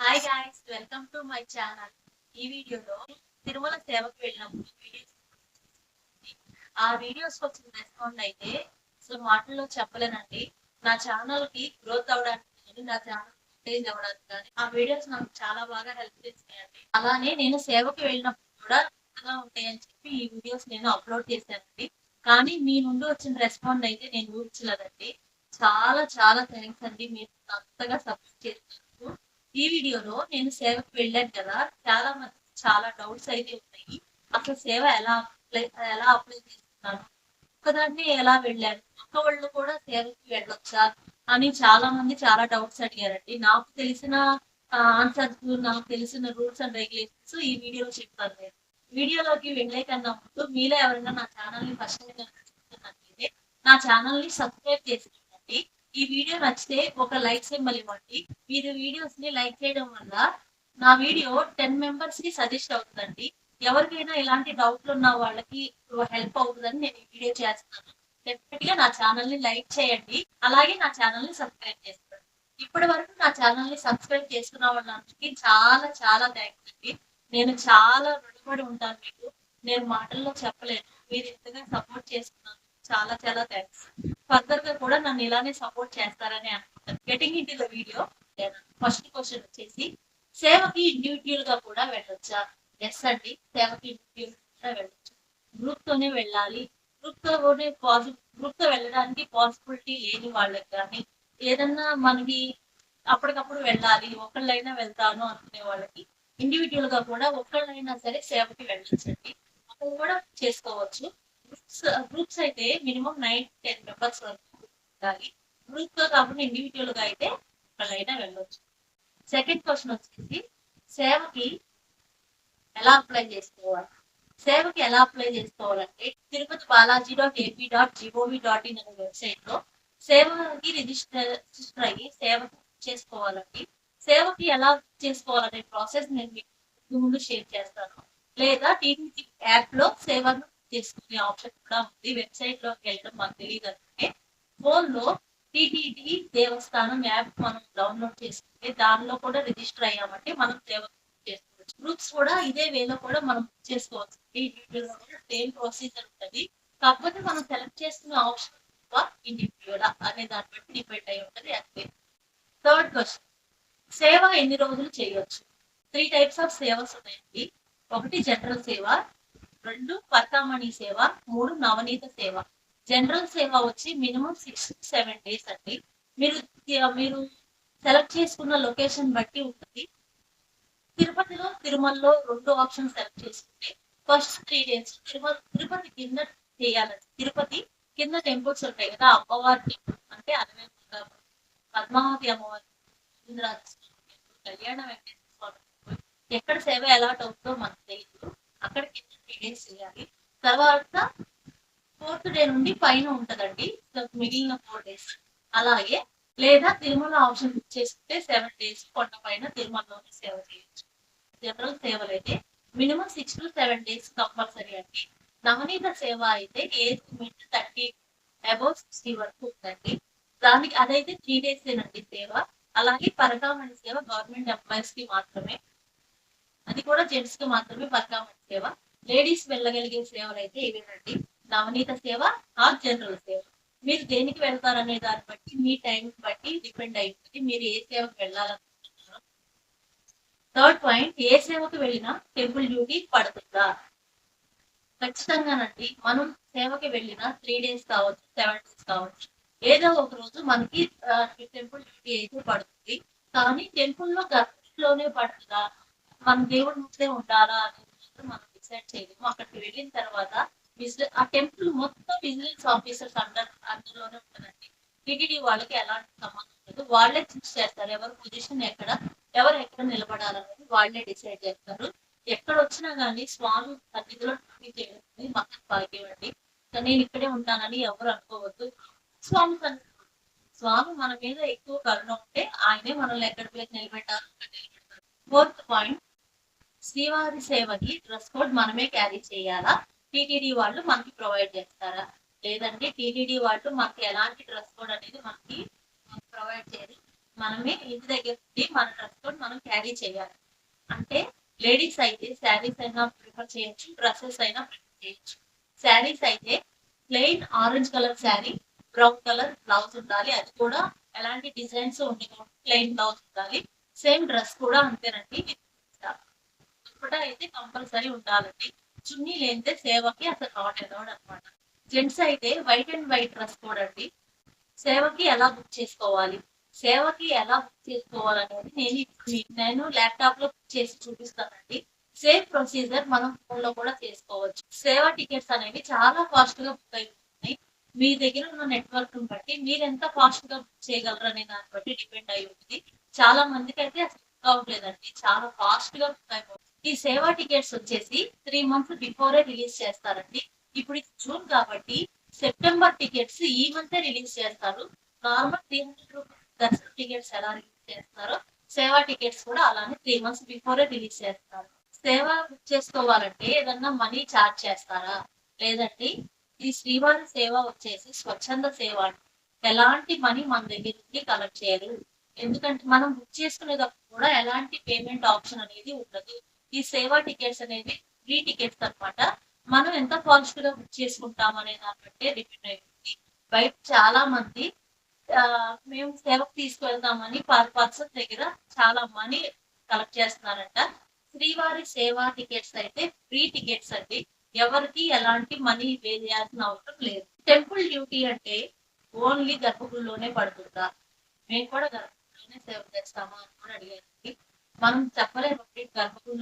Hi guys welcome to my channel ఈ వీడియోలో తిరుమల సేవకు వెళ్ళినప్పుడు వీడియోస్ ఆ వీడియోస్ వచ్చిన రెస్పాండ్ అయితే అసలు మాటల్లో చెప్పలేనండి. నా ఛానల్కి గ్రోత్ అవడానికి కానీ నా ఛానల్ చేంజ్ అవ్వడానికి కానీ ఆ వీడియోస్ నాకు చాలా బాగా హెల్ప్ చేసినాయండి. అలానే నేను సేవకు వెళ్ళినప్పుడు కూడా చక్కగా ఉంటాయని చెప్పి ఈ వీడియోస్ నేను అప్లోడ్ చేశానండి. కానీ మీ నుండి వచ్చిన రెస్పాండ్ అయితే నేను ఊహించలేదండి. చాలా చాలా థ్యాంక్స్ అండి మీరు అంతగా సపోర్ట్ చేస్తున్నారు ఈ వీడియోలో నేను సేవకు వెళ్ళాను కదా. చాలా మంది చాలా డౌట్స్ అయితే ఉన్నాయి. అసలు సేవ ఎలా అప్లై ఎలా అప్లై చేస్తున్నాను? ఒక్కదాన్ని ఎలా వెళ్ళాను? ఒక్క వాళ్ళు కూడా సేవకి వెళ్ళొచ్చా? అని చాలా మంది చాలా డౌట్స్ అడిగారండి. నాకు తెలిసిన ఆన్సర్స్ నాకు తెలిసిన రూల్స్ అండ్ రెగ్యులేషన్స్ ఈ వీడియోలో చెప్తాను నేను. వీడియోలోకి వెళ్ళే కన్నా ముందు మీలో ఎవరైనా నా ఛానల్ని ఫస్ట్ చూస్తున్నట్లయితే నా ఛానల్ని సబ్స్క్రైబ్ చేసుకోండి ఈ వీడియో నచ్చితే ఒక లైక్ సింబల్ ఇవ్వండి. మీరు వీడియోస్ని లైక్ చేయడం వల్ల నా వీడియో టెన్ మెంబర్స్కి సజెస్ట్ అవుతుందండి. ఎవరికైనా ఇలాంటి డౌట్లు ఉన్న వాళ్ళకి హెల్ప్ అవుతుందని నేను ఈ వీడియో చేస్తున్నాను. డెఫినెట్గా నా ఛానల్ని లైక్ చేయండి. అలాగే నా ఛానల్ని సబ్స్క్రైబ్ చేసుకోండి. ఇప్పటి వరకు నా ఛానల్ని సబ్స్క్రైబ్ చేసుకున్న వాళ్ళందరికీ చాలా చాలా థ్యాంక్స్ అండి. నేను చాలా రుణపడి ఉంటాను మీకు. నేను మాటల్లో చెప్పలేను. మీరు ఇంతగా సపోర్ట్ చేస్తున్నాను చాలా చాలా థ్యాంక్స్ ఫర్దర్గా కూడా నన్ను ఇలానే సపోర్ట్ చేస్తారని అనుకుంటాను getting in the video first question వచ్చేసి సేవకి ఇండివిజువల్గా కూడా వెళ్ళొచ్చా? ఎస్ అండి సేవకి ఇండివిజువల్ కూడా వెళ్ళొచ్చు. గ్రూప్ తోనే వెళ్ళాలి. గ్రూప్ తోనే పాసిబుల్ గ్రూప్తో వెళ్ళడానికి పాసిబిలిటీ లేని వాళ్ళకి కానీ ఏదన్నా మనకి అప్పటికప్పుడు వెళ్ళాలి ఒకళ్ళైనా వెళ్తాను అనుకునే వాళ్ళకి ఇండివిజువల్గా కూడా ఒక్కళ్ళైనా సరే సేవకి వెళ్ళొచ్చండి. అక్కడ కూడా చేసుకోవచ్చు. గ్రూప్స్ గ్రూప్స్ uh, అయితే మినిమం నైన్ టెన్ మెంబర్స్ వరకు ఉండాలి. గ్రూప్గా కాకుండా ఇండివిజువల్గా అయితే ఒకళ్ళైనా వెళ్ళొచ్చు. సెకండ్ క్వశ్చన్ వచ్చేసి సేవకి ఎలా అప్లై చేసుకోవాలి? సేవకి ఎలా అప్లై చేసుకోవాలంటే Tirupati Balaji dot AP dot GOV dot in అనే వెబ్సైట్లో సేవకి రిజిస్టర్ రిజిస్టర్ అయ్యి సేవ చేసుకోవాలండి. సేవకి ఎలా చేసుకోవాలనే ప్రాసెస్ నేను మీకు ముందు షేర్ చేస్తాను. లేదా టీటీడీ యాప్లో సేవను చేసుకునే ఆప్షన్ కూడా ఉంది. వెబ్సైట్లోకి వెళ్ళడం మాకు తెలియదు అంటే ఫోన్లో టీటీడీ దేవస్థానం యాప్ మనం డౌన్లోడ్ చేసుకుంటే దానిలో కూడా రిజిస్టర్ అయ్యామంటే మనం దేవస్థానం చేసుకోవచ్చు. గ్రూప్స్ కూడా ఇదే వేలో కూడా మనం బుక్ చేసుకోవచ్చు. సేమ్ ప్రొసీజర్ ఉంటుంది. కాకపోతే మనం సెలెక్ట్ చేసుకునే ఆప్షన్ ఇండివిజువల్ అనే దాన్ని బట్టి డిపెండ్ అయి ఉంటుంది. అంతే. థర్డ్ క్వశ్చన్ సేవ ఎన్ని రోజులు చేయవచ్చు త్రీ టైప్స్ ఆఫ్ సేవస్ ఉన్నాయండి. ఒకటి జనరల్ సేవ రెండు పరకామణి సేవ మూడు నవనీత సేవ. జనరల్ సేవ వచ్చి మినిమం సిక్స్ సెవెన్ డేస్ అండి. మీరు మీరు సెలెక్ట్ చేసుకున్న లొకేషన్ బట్టి ఉంటుంది. తిరుపతిలో తిరుమలలో రెండు ఆప్షన్ సెలెక్ట్ చేసుకుంటే first three days Tirumala Tirupati కింద చేయాలండి. తిరుపతి కింద టెంపుల్స్ ఉంటాయి కదా అమ్మవారి టెంపుల్ అంటే అరవై పద్మావతి అమ్మవారి కళ్యాణ వెంకటేశ్వర స్వామి ఎక్కడ సేవ ఎలాట్ అవుతుందో మనకు తెలియదు. అక్కడికి త్రీ డేస్ చేయాలి తర్వాత ఫోర్త్ డే నుండి పైన ఉంటదండి. మిగిలిన ఫోర్ డేస్ అలాగే లేదా తిరుమల ఆప్షన్ బుక్ చేసుకుంటే సెవెన్ డేస్ కొండ పైన తిరుమలలోనే సేవ చేయొచ్చు. జనరల్ సేవలు అయితే minimum six to seven days compulsory అండి. నవనీత సేవ అయితే age limit thirty above sixty వరకు ఉందండి. దానికి అదైతే త్రీ డేస్ ఏనండి సేవ. అలాగే పరకామణి సేవ గవర్నమెంట్ ఎంప్లాయీస్కి మాత్రమే. అది కూడా జెంట్స్కి మాత్రమే పరకామణి సేవ. లేడీస్ వెళ్ళగలిగే సేవలు అయితే ఇవేనండి నవనీత సేవ ఆర్ జనరల్ సేవ. మీరు దేనికి వెళ్తారనే దాన్ని బట్టి మీ టైం బట్టి డిపెండ్ అయి ఉంటుంది మీరు ఏ సేవకు వెళ్ళాలనుకుంటున్నారో. థర్డ్ పాయింట్ ఏ సేవకు వెళ్ళినా టెంపుల్ డ్యూటీ పడుతుందా? ఖచ్చితంగానండి. మనం సేవకి వెళ్ళిన త్రీ డేస్ కావచ్చు సెవెన్ డేస్ కావచ్చు ఏదో ఒక రోజు మనకి టెంపుల్ డ్యూటీ అయితే పడుతుంది. కానీ టెంపుల్లో గర్భంలోనే పడుతుందా? మన దేవుడి ముందే ఉండాలా అనేది మనం డిసైడ్ చేయలేము అక్కడికి వెళ్ళిన తర్వాత ఆ టెంపుల్ మొత్తం విజిలెన్స్ ఆఫీసర్స్ అందర్ అందులోనే ఉంటుందండి టిటిడి వాళ్ళకి ఎలాంటి సంబంధం లేదు వాళ్ళే చూస్ చేస్తారు ఎవరి పొజిషన్ ఎక్కడ ఎవరు ఎక్కడ నిలబడాలనేది వాళ్ళే డిసైడ్ చేస్తారు. ఎక్కడ వచ్చినా కానీ స్వామి సన్నిధిలో డ్యూటీ చేయడం మాకు భాగ్యం అండి నేను ఇక్కడే ఉంటానని ఎవరు అనుకోవద్దు. స్వామి సన్నిధి స్వామి మన మీద ఎక్కువ కరుణ ఉంటే ఆయనే మనల్ని ఎక్కడ ప్లేస్ నిలబెట్టారు నిలబెడతారు. ఫోర్త్ పాయింట్ శ్రీవారి సేవకి డ్రెస్ కోడ్ మనమే క్యారీ చేయాలా? టీటీడీ వాళ్ళు మనకి ప్రొవైడ్ చేస్తారా? లేదంటే టీటీడీ వాళ్ళు మనకి ఎలాంటి డ్రెస్ కోడ్ అనేది మనకి ప్రొవైడ్ చేయరు మనమే ఇంటి దగ్గర నుండి మన డ్రెస్ కోడ్ మనం క్యారీ చేయాలి. అంటే లేడీస్ అయితే శారీస్ అయినా ప్రిఫర్ చేయొచ్చు డ్రెస్సెస్ అయినా ప్రిఫర్ చేయొచ్చు. శారీస్ అయితే plain orange colour sari brown colour blouse ఉండాలి. అది కూడా ఎలాంటి డిజైన్స్ ఉండకూడదు ప్లెయిన్ బ్లౌజ్ ఉండాలి. సేమ్ డ్రెస్ కూడా అంతేనండి. దుప్పట అయితే కంపల్సరీ ఉండాలండి. చున్నీ లేనిదే సేవకి అసలు కావట్లేదు అనమాట జెంట్స్ అయితే వైట్ అండ్ వైట్ డ్రెస్ కోడండి సేవకి ఎలా బుక్ చేసుకోవాలి? సేవకి ఎలా బుక్ చేసుకోవాలనేది నేను నేను ల్యాప్టాప్లో బుక్ చేసి చూపిస్తానండి. సేమ్ ప్రొసీజర్ మనం ఫోన్లో కూడా చేసుకోవచ్చు. సేవ టికెట్స్ అనేవి చాలా ఫాస్ట్గా బుక్ అయిపోతున్నాయి. మీ దగ్గర ఉన్న నెట్వర్క్ బట్టి మీరు ఎంత ఫాస్ట్గా బుక్ చేయగలరు అనే దాన్ని బట్టి డిపెండ్ అయి ఉంటుంది. చాలా మందికి అయితే అసలు బుక్ అవ్వట్లేదండి. చాలా ఫాస్ట్గా బుక్ అయిపోతుంది ఈ సేవా టికెట్స్ వచ్చేసి త్రీ మంత్స్ బిఫోరే రిలీజ్ చేస్తారండి. ఇప్పుడు జూన్ కాబట్టి సెప్టెంబర్ టికెట్స్ ఈ మంత్ రిలీజ్ చేస్తారు. నార్మల్ త్రీ హండ్రెడ్ రూపీస్ దర్శన టికెట్స్ ఎలా రిలీజ్ చేస్తారో సేవా టికెట్స్ కూడా అలానే త్రీ మంత్స్ బిఫోరే రిలీజ్ చేస్తారు. సేవ బుక్ చేసుకోవాలంటే ఏదన్నా మనీ చార్జ్ చేస్తారా? లేదంటే ఈ శ్రీవారి సేవ వచ్చేసి స్వచ్ఛంద సేవ ఎలాంటి మనీ మన దగ్గర నుండి కలెక్ట్ చేయరు. ఎందుకంటే మనం బుక్ చేసుకునేటప్పుడు కూడా ఎలాంటి పేమెంట్ ఆప్షన్ అనేది ఉండదు. ఈ సేవా టికెట్స్ అనేవి ఫ్రీ టికెట్స్ అనమాట మనం ఎంత ఫాస్ట్గా బుక్ చేసుకుంటాం అనే దాన్ని బట్టే డిపెండ్ అయింది బయట చాలా మంది మేము సేవకు తీసుకువెళ్తామని పర్ పర్సన్ దగ్గర చాలా మనీ కలెక్ట్ చేస్తున్నారంట. శ్రీవారి సేవా టికెట్స్ అయితే ఫ్రీ టికెట్స్ అండి. ఎవరికి ఎలాంటి మనీ పే చేయాల్సిన అవసరం లేదు. టెంపుల్ డ్యూటీ అంటే ఓన్లీ గర్భగుడిలోనే పడుతుందా? మేము కూడా గర్భగుడిలోనే సేవ చేస్తామా అని కూడా అడిగారండి. మనం చెప్పలేము.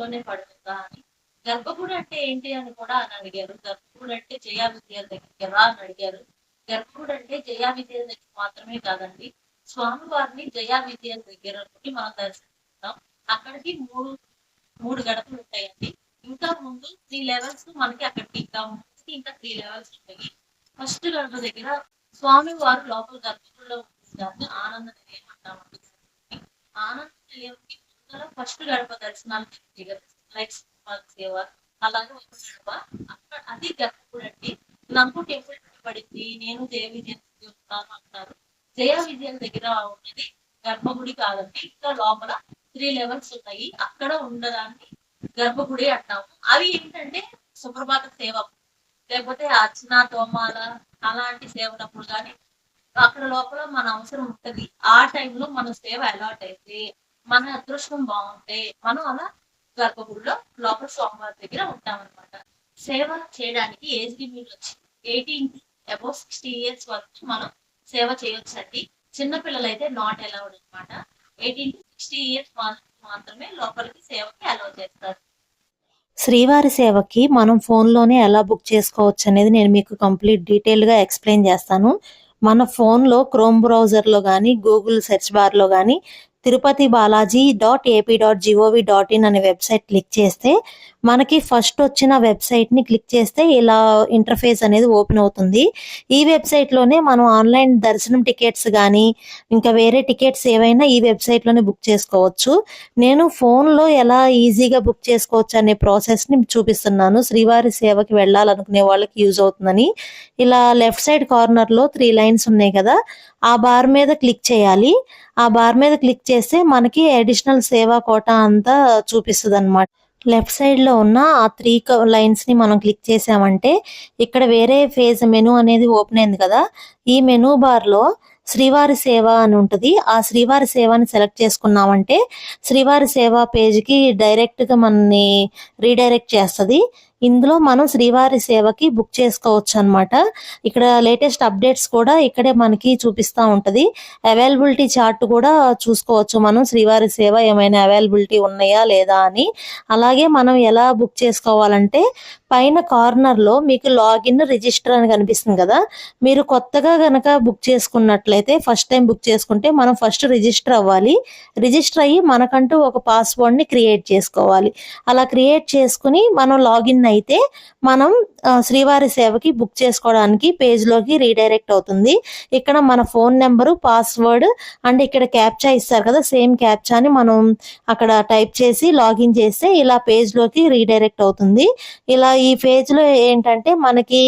గర్భగుడిలోనే పడుతుందా అని. గర్భగుడి అంటే ఏంటి అని కూడా అని అడిగారు. గర్భగుడి అంటే జయా విద్యాల దగ్గరికి ఎలా అని అడిగారు. గర్భగుడి అంటే జయా విద్యాల దగ్గర మాత్రమే కాదండి స్వామి వారిని జయా విద్యాల దగ్గర నుండి మనం దర్శించుకుంటాం. అక్కడికి మూడు మూడు గడపలు ఉంటాయండి. ఇంకా ముందు త్రీ లెవెల్స్ మనకి అక్కడికి ఇంకా ముందుకి ఇంకా త్రీ లెవెల్స్ ఉంటాయి. ఫస్ట్ గడప దగ్గర స్వామి వారు లోపల గర్భగుడిలో ఉంటుంది ఆనంద నిలయం అంటామండి ఆనంద నిలయంకి ఫస్ట్ గడప దర్శనాలు లైక్ సేవ అలాగే ఒక గడప అక్కడ అది గర్భగుడి అండి నాకు టెంపుల్ పడింది నేను జయ విజయం చూస్తాను అంటారు. జయ విజయం దగ్గర ఉన్నది గర్భగుడి కాదండి. ఇంకా లోపల త్రీ లెవెల్స్ ఉన్నాయి. అక్కడ ఉండదాన్ని గర్భగుడి అంటాము. అవి ఏంటంటే సుప్రభాత సేవ. లేకపోతే అర్చన తోమాల అలాంటి సేవలప్పుడు కానీ అక్కడ లోపల మన అవసరం ఉంటది. ఆ టైంలో మన సేవ అలాట్ అయితే మన అదృష్టం బాగుంటే మనం అలా గర్భగుడిలో లోపల స్వామివారి దగ్గర ఉంటాం అనమాట సేవ చేయడానికి ఏజ్ లిమిట్ వచ్చి ఎయిటీన్ అబౌవ్ సిక్స్టీ ఇయర్స్ వరకు మనం సేవ చేయొచ్చు అండి చిన్నపిల్లలు అయితే నాట్ అలౌడ్ అనమాట ఎయిటీన్ టు సిక్స్టీ ఇయర్స్ మాత్రమే లోపలికి సేవకి అలౌ చేస్తారు. శ్రీవారి సేవకి మనం ఫోన్లోనే ఎలా బుక్ చేసుకోవచ్చు అనేది నేను మీకు కంప్లీట్ డీటెయిల్గా ఎక్స్ప్లెయిన్ చేస్తాను. మన ఫోన్లో క్రోమ్ బ్రౌజర్లో కానీ గూగుల్ సెర్చ్ బార్లో కానీ Tirupati Balaji dot AP dot GOV dot in అనే వెబ్సైట్ క్లిక్ చేస్తే మనకి ఫస్ట్ వచ్చిన వెబ్సైట్ని క్లిక్ చేస్తే ఇలా ఇంటర్ఫేస్ అనేది ఓపెన్ అవుతుంది. ఈ వెబ్సైట్లోనే మనం ఆన్లైన్ దర్శనం టికెట్స్ కానీ ఇంకా వేరే టికెట్స్ ఏవైనా ఈ వెబ్సైట్లోనే బుక్ చేసుకోవచ్చు. నేను ఫోన్లో ఎలా ఈజీగా బుక్ చేసుకోవచ్చు అనే ప్రాసెస్ని చూపిస్తున్నాను. శ్రీవారి సేవకి వెళ్ళాలనుకునే వాళ్ళకి యూజ్ అవుతుందని. ఇలా లెఫ్ట్ సైడ్ కార్నర్లో త్రీ లైన్స్ ఉన్నాయి కదా ఆ బార్ మీద క్లిక్ చేయాలి. ఆ బార్ మీద క్లిక్ చేస్తే మనకి అడిషనల్ సేవా కోటా అంతా చూపిస్తుంది అనమాట లెఫ్ట్ సైడ్లో ఉన్న ఆ త్రీ లైన్స్ని మనం క్లిక్ చేసామంటే ఇక్కడ వేరే ఫేజ్ మెనూ అనేది ఓపెన్ అయింది కదా. ఈ మెనూ బార్లో శ్రీవారి సేవ అని ఉంటుంది. ఆ శ్రీవారి సేవని సెలెక్ట్ చేసుకున్నామంటే శ్రీవారి సేవ పేజ్కి డైరెక్ట్గా మనని రీడైరెక్ట్ చేస్తుంది. ఇందులో మనం శ్రీవారి సేవకి బుక్ చేసుకోవచ్చు అనమాట ఇక్కడ లేటెస్ట్ అప్డేట్స్ కూడా ఇక్కడే మనకి చూపిస్తూ ఉంటుంది. అవైలబిలిటీ చార్ట్ కూడా చూసుకోవచ్చు మనం శ్రీవారి సేవ ఏమైనా అవైలబిలిటీ ఉన్నాయా లేదా అని. అలాగే మనం ఎలా బుక్ చేసుకోవాలంటే పైన కార్నర్లో మీకు లాగిన్ రిజిస్టర్ అని కనిపిస్తుంది కదా మీరు కొత్తగా గనక బుక్ చేసుకున్నట్లయితే ఫస్ట్ టైం బుక్ చేసుకుంటే మనం ఫస్ట్ రిజిస్టర్ అవ్వాలి. రిజిస్టర్ అయ్యి మనకంటూ ఒక పాస్వర్డ్ని క్రియేట్ చేసుకోవాలి. అలా క్రియేట్ చేసుకుని మనం లాగిన్ అయితే మనం శ్రీవారి సేవకి బుక్ చేసుకోవడానికి పేజ్లోకి రీడైరెక్ట్ అవుతుంది. ఇక్కడ మన ఫోన్ నెంబరు పాస్వర్డ్ అండ్ ఇక్కడ క్యాప్చా ఇస్తారు కదా సేమ్ క్యాప్చాని మనం అక్కడ టైప్ చేసి లాగిన్ చేస్తే ఇలా పేజ్లోకి రీడైరెక్ట్ అవుతుంది. ఇలా ఈ పేజ్లో ఏంటంటే మనకి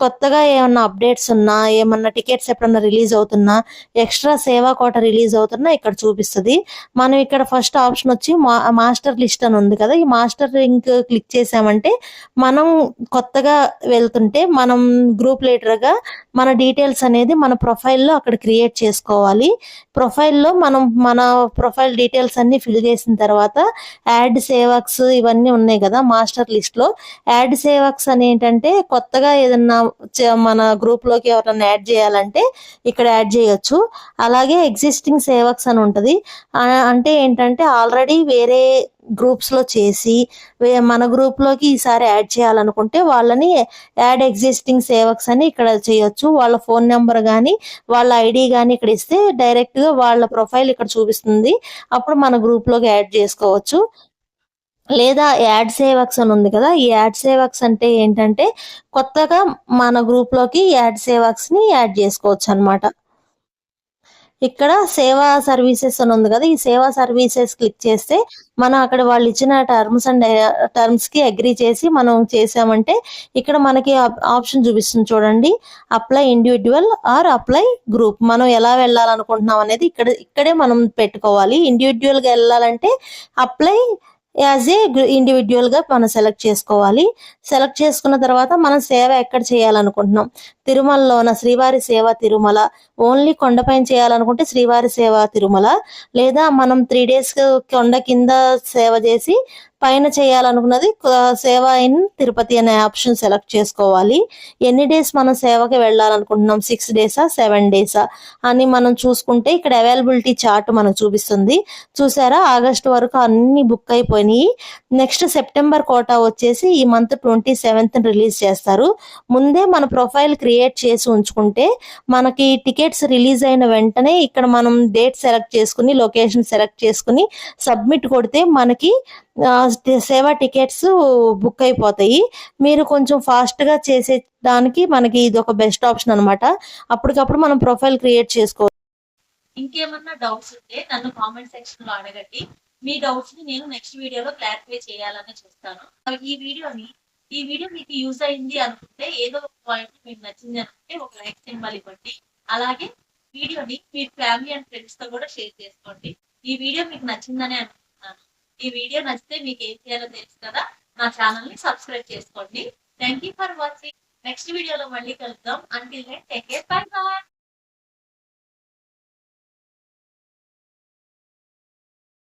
కొత్తగా ఏమన్నా అప్డేట్స్ ఉన్నా ఏమన్నా టికెట్స్ ఎప్పుడన్నా రిలీజ్ అవుతున్నా ఎక్స్ట్రా సేవా కోట రిలీజ్ అవుతున్నా ఇక్కడ చూపిస్తుంది. మనం ఇక్కడ ఫస్ట్ ఆప్షన్ వచ్చి మా- మాస్టర్ లిస్ట్ అని ఉంది కదా ఈ మాస్టర్ లింక్ క్లిక్ చేసామంటే మనం కొత్తగా వెళ్తుంటే మనం గ్రూప్ లీడర్గా మన డీటెయిల్స్ అనేది మన ప్రొఫైల్లో అక్కడ క్రియేట్ చేసుకోవాలి. ప్రొఫైల్లో మనం మన ప్రొఫైల్ డీటెయిల్స్ అన్ని ఫిల్ చేసిన తర్వాత యాడ్ సేవక్స్ ఇవన్నీ ఉన్నాయి కదా మాస్టర్ లిస్ట్లో. యాడ్ సేవక్స్ అని ఏంటంటే కొత్తగా ఏదన్నా మన గ్రూప్లోకి ఎవరైనా యాడ్ చేయాలంటే ఇక్కడ యాడ్ చేయొచ్చు. అలాగే ఎగ్జిస్టింగ్ సేవక్స్ అని ఉంటది. అంటే ఏంటంటే ఆల్రెడీ వేరే గ్రూప్స్లో చేసి వే- మన గ్రూప్లోకి ఈసారి యాడ్ చేయాలనుకుంటే వాళ్ళని యాడ్ ఎగ్జిస్టింగ్ సేవక్స్ అని ఇక్కడ చేయొచ్చు. వాళ్ళ ఫోన్ నెంబర్ కానీ వాళ్ళ ఐడి కానీ ఇక్కడ ఇస్తే డైరెక్ట్గా వాళ్ళ ప్రొఫైల్ ఇక్కడ చూపిస్తుంది. అప్పుడు మన గ్రూప్లోకి యాడ్ చేసుకోవచ్చు. లేదా యాడ్ సేవక్స్ అని ఉంది కదా ఈ యాడ్ సేవక్స్ అంటే ఏంటంటే కొత్తగా మన గ్రూప్లోకి యాడ్ సేవక్స్ని యాడ్ చేసుకోవచ్చు అన్నమాట. ఇక్కడ సేవా సర్వీసెస్ అని ఉంది కదా ఈ సేవా సర్వీసెస్ క్లిక్ చేస్తే మనం అక్కడ వాళ్ళు ఇచ్చిన టర్మ్స్ అండ్ టర్మ్స్కి అగ్రి చేసి మనం చేసామంటే ఇక్కడ మనకి ఆప్షన్ చూపిస్తుంది చూడండి apply individual or apply group. మనం ఎలా వెళ్ళాలనుకుంటున్నాం అనేది ఇక్కడ ఇక్కడే మనం పెట్టుకోవాలి. ఇండివిజువల్గా వెళ్ళాలంటే అప్లై యాజ్ ఏ ఇండివిజువల్గా మనం సెలెక్ట్ చేసుకోవాలి. సెలెక్ట్ చేసుకున్న తర్వాత మనం సేవ ఎక్కడ చేయాలనుకుంటున్నాం? తిరుమలలోన శ్రీవారి సేవ తిరుమల. ఓన్లీ కొండపైన చేయాలనుకుంటే శ్రీవారి సేవ తిరుమల. లేదా మనం త్రీ డేస్ కొండ కింద సేవ చేసి పైన చేయాలనుకున్నది సేవ ఇన్ తిరుపతి అనే ఆప్షన్ సెలెక్ట్ చేసుకోవాలి. ఎన్ని డేస్ మనం సేవకి వెళ్ళాలనుకుంటున్నాం? సిక్స్ డేసా? సెవెన్ డేసా? అని మనం చూసుకుంటే ఇక్కడ అవైలబిలిటీ చార్ట్ మనకు చూపిస్తుంది. చూసారా? ఆగస్ట్ వరకు అన్ని బుక్ అయిపోయినాయి. నెక్స్ట్ సెప్టెంబర్ కోటా వచ్చేసి ఈ మంత్ ట్వంటీ సెవెంత్ రిలీజ్ చేస్తారు. ముందే మన ప్రొఫైల్ క్రియేట్ చేసి ఉంచుకుంటే మనకి టికెట్స్ రిలీజ్ అయిన వెంటనే ఇక్కడ మనం డేట్ సెలెక్ట్ చేసుకుని లొకేషన్ సెలెక్ట్ చేసుకుని సబ్మిట్ కొడితే మనకి సేవా టికెట్స్ బుక్ అయిపోతాయి. మీరు కొంచెం ఫాస్ట్గా చేసేదానికి మనకి ఇది ఒక బెస్ట్ ఆప్షన్ అనమాట అప్పటికప్పుడు మనం ప్రొఫైల్ క్రియేట్ చేసుకోవచ్చు ఇంకేమన్నా డౌట్స్ ఉంటే నన్ను కామెంట్ సెక్షన్లో అడగండి. మీ డౌట్స్ని నేను నెక్స్ట్ వీడియోలో క్లారిఫై చేయాలని చూస్తాను. ఈ వీడియోని ఈ వీడియో మీకు యూజ్ అయింది అనుకుంటే ఏదో ఒక పాయింట్ మీకు నచ్చింది అనుకుంటే ఒక లైక్ సింబల్ ఇవ్వండి. అలాగే వీడియోని మీ ఫ్యామిలీ అండ్ ఫ్రెండ్స్తో కూడా షేర్ చేసుకోండి. ఈ వీడియో మీకు నచ్చిందని అనుకుంటున్నాను ఈ వీడియో నచ్చితే మీకు ఏం చేయాలో తెలుసు కదా మా ఛానల్ని సబ్స్క్రైబ్ చేసుకోండి. Thank you for watching next వీడియోలో మళ్ళీ కలుద్దాం. Until take care bye bye